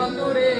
বন্ধুরে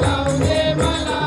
जाऊ दे मला.